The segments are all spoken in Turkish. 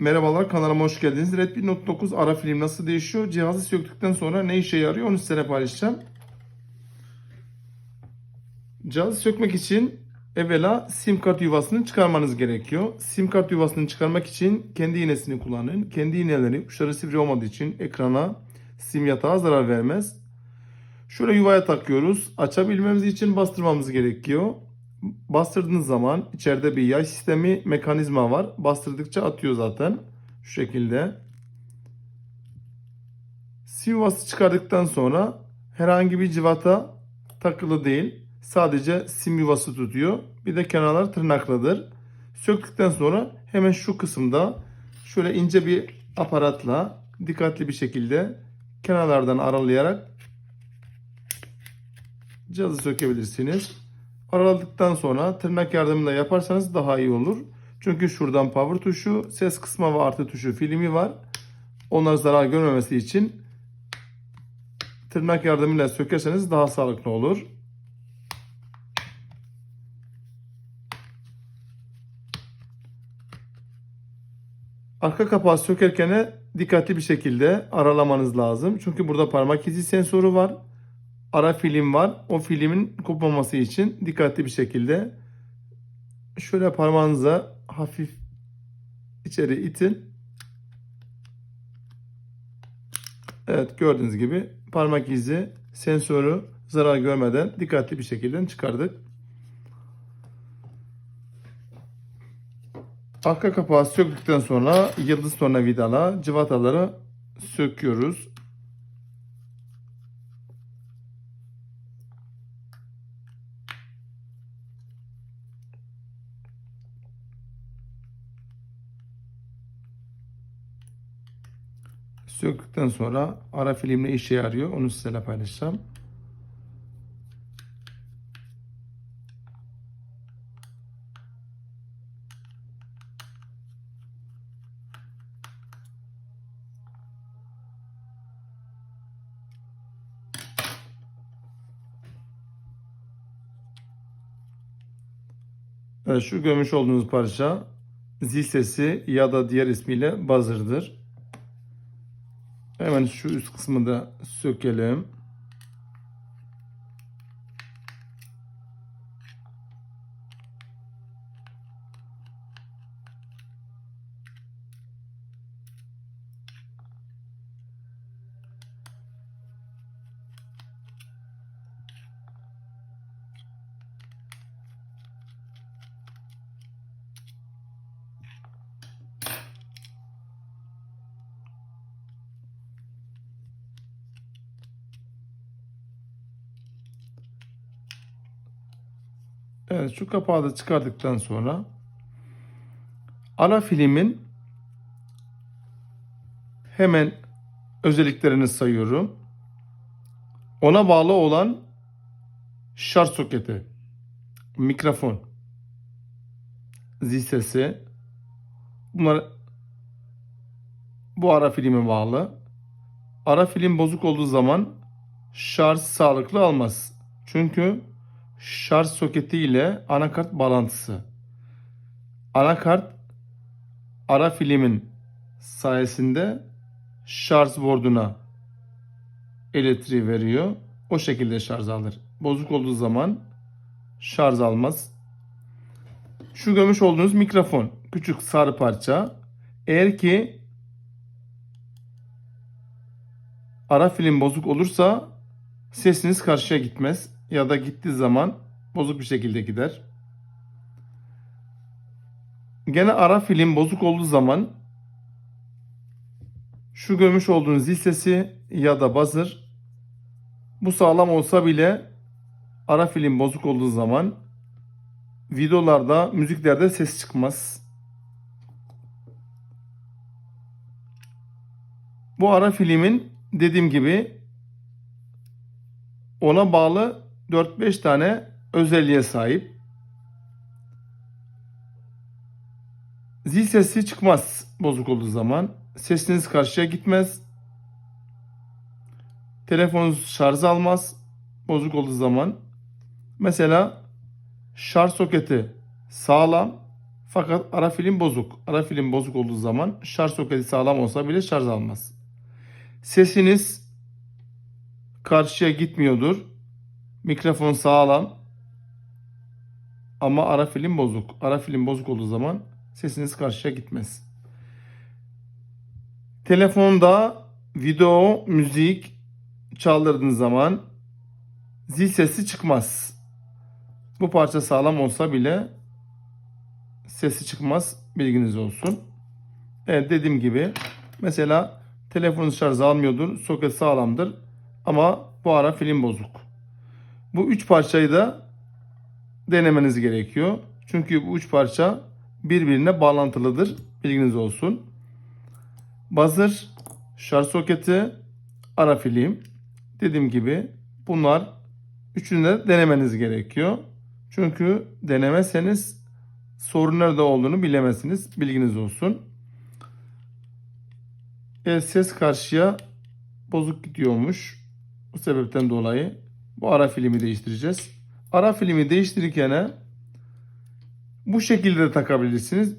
Merhabalar kanalıma hoş geldiniz. Redmi Note 9 ara film nasıl değişiyor? Cihazı söktükten sonra ne işe yarıyor onu size paylaşacağım. Cihazı sökmek için evvela sim kart yuvasını çıkarmanız gerekiyor. Sim kart yuvasını çıkarmak için kendi iğnesini kullanın. Kendi iğneleri uçları sivri olmadığı için ekrana sim yatağa zarar vermez. Şöyle yuvaya takıyoruz. Açabilmemiz için bastırmamız gerekiyor. Bastırdığınız zaman içeride bir yay sistemi mekanizma var. Bastırdıkça atıyor zaten. Şu şekilde. Sim yuvası çıkardıktan sonra herhangi bir civata takılı değil. Sadece sim yuvası tutuyor. Bir de kenarlar tırnaklıdır. Söktükten sonra hemen şu kısımda şöyle ince bir aparatla dikkatli bir şekilde kenarlardan aralayarak cihazı sökebilirsiniz. Araladıktan sonra tırnak yardımıyla yaparsanız daha iyi olur. Çünkü şuradan power tuşu, ses kısma ve artı tuşu filmi var. Onlar zarar görmemesi için tırnak yardımıyla sökerseniz daha sağlıklı olur. Arka kapağı sökerken dikkatli bir şekilde aralamanız lazım. Çünkü burada parmak izi sensörü var. Ara film var. O filmin kopmaması için dikkatli bir şekilde şöyle parmağınıza hafif içeri itin. Evet gördüğünüz gibi parmak izi sensörü zarar görmeden dikkatli bir şekilde çıkardık. Arka kapağı söktükten sonra yıldız tornavidala cıvataları söküyoruz. Söktükten sonra ara film ne işe yarıyor onu sizinle paylaşacağım. Şu görmüş olduğunuz parça zil sesi ya da diğer ismiyle buzzer'dır. Hemen şu üst kısmı da sökelim. Evet şu kapağı da çıkardıktan sonra ana filmin hemen özelliklerini sayıyorum. Ona bağlı olan şarj soketi, mikrofon, zil sesi, bunlar bu ara filme bağlı. Ara film bozuk olduğu zaman şarj sağlıklı almaz. Çünkü şarj soketi ile anakart bağlantısı. Anakart ara filmin sayesinde şarj borduna elektriği veriyor. O şekilde şarj alır. Bozuk olduğu zaman şarj almaz. Şu görmüş olduğunuz mikrofon. Küçük sarı parça. Eğer ki ara film bozuk olursa sesiniz karşıya gitmez ya da gittiği zaman bozuk bir şekilde gider. Gene ara film bozuk olduğu zaman şu görmüş olduğunuz zil sesi ya da buzzer bu sağlam olsa bile ara film bozuk olduğu zaman videolarda, müziklerde ses çıkmaz. Bu ara filmin dediğim gibi ona bağlı 4-5 tane özelliğe sahip. Zil sesi çıkmaz bozuk olduğu zaman. Sesiniz karşıya gitmez. Telefonunuz şarj almaz bozuk olduğu zaman. Mesela şarj soketi sağlam Fakat ara film bozuk. Ara film bozuk olduğu zaman şarj soketi sağlam olsa bile şarj almaz. Sesiniz karşıya gitmiyordur. Mikrofon sağlam. Ama ara film bozuk. Ara film bozuk olduğu zaman sesiniz karşıya gitmez. Telefonda video, müzik çaldırdığınız zaman zil sesi çıkmaz. Bu parça sağlam olsa bile sesi çıkmaz. Bilginiz olsun. Evet dediğim gibi mesela telefonunuz şarj almıyordur. Soket sağlamdır. Ama bu ara film bozuk. Bu üç parçayı da denemeniz gerekiyor. Çünkü bu üç parça birbirine bağlantılıdır. Bilginiz olsun. Buzzer, şarj soketi, ara film. Dediğim gibi bunlar üçünü de denemeniz gerekiyor. Çünkü denemezseniz sorun nerede olduğunu bilemezsiniz. Bilginiz olsun. Evet, ses karşıya bozuk gidiyormuş. Bu sebepten dolayı bu ara filmi değiştireceğiz. Ara filmi değiştirirken bu şekilde de takabilirsiniz.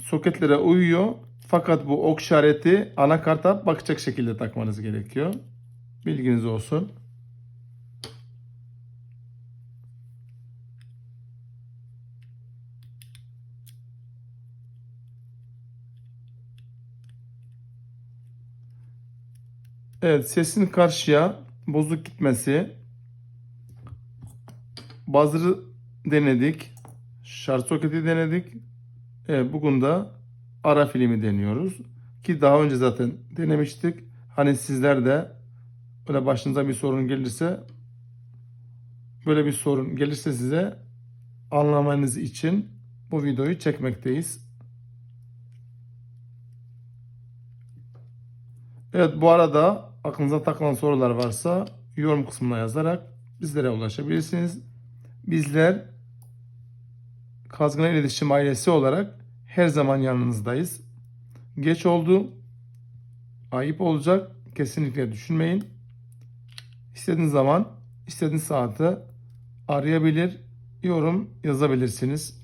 Soketlere uyuyor. Fakat bu ok işareti anakarta bakacak şekilde takmanız gerekiyor. Bilginiz olsun. Evet sesin karşıya bozuk gitmesi. Buzzer'ı denedik. Şarj soketi denedik. Evet bugün de ara filmi deniyoruz. Ki daha önce zaten denemiştik. Hani sizler de öyle başınıza bir sorun gelirse böyle bir sorun gelirse size anlamanız için bu videoyu çekmekteyiz. Evet bu arada aklınıza takılan sorular varsa yorum kısmına yazarak bizlere ulaşabilirsiniz. Bizler Kazgın İletişim ailesi olarak her zaman yanınızdayız. Geç oldu. Ayıp olacak. Kesinlikle düşünmeyin. İstediğiniz zaman, istediğiniz saate arayabilir, yorum yazabilirsiniz.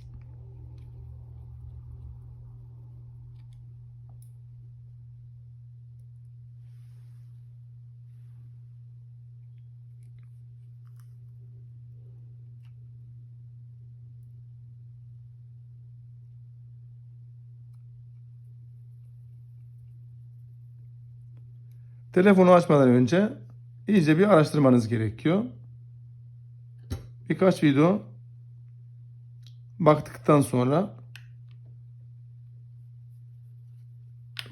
Telefonu açmadan önce iyice bir araştırmanız gerekiyor. Birkaç video baktıktan sonra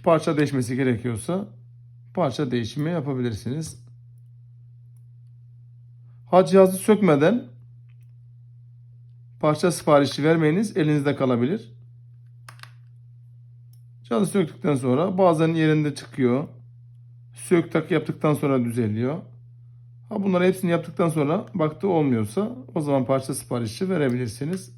parça değişmesi gerekiyorsa parça değişimi yapabilirsiniz. Ha cihazı sökmeden parça siparişi vermeyiniz elinizde kalabilir. Cihazı söktükten sonra bazen yerinde çıkıyor. Sök tak yaptıktan sonra düzeliyor. Ha bunları hepsini yaptıktan sonra baktı olmuyorsa o zaman parça siparişi verebilirsiniz.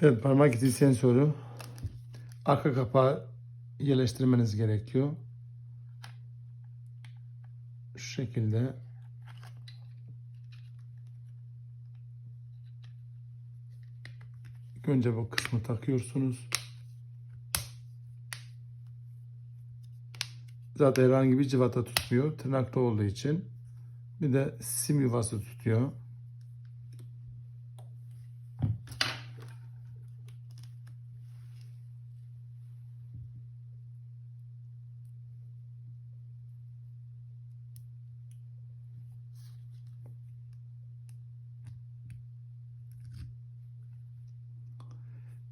Evet parmak izi sensörü arka kapağı yerleştirmeniz gerekiyor. Şu şekilde. Önce bu kısmı takıyorsunuz. Zaten herhangi bir cıvata tutmuyor. Tırnakta olduğu için. Bir de sim yuvası tutuyor.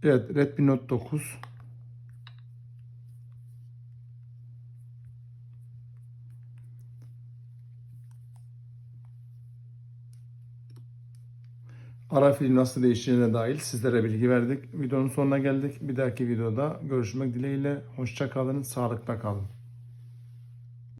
Evet Redmi Note 9. Ara film nasıl değişeceğine dair sizlere bilgi verdik. Videonun sonuna geldik. Bir dahaki videoda görüşmek dileğiyle. Hoşça kalın, sağlıkla kalın.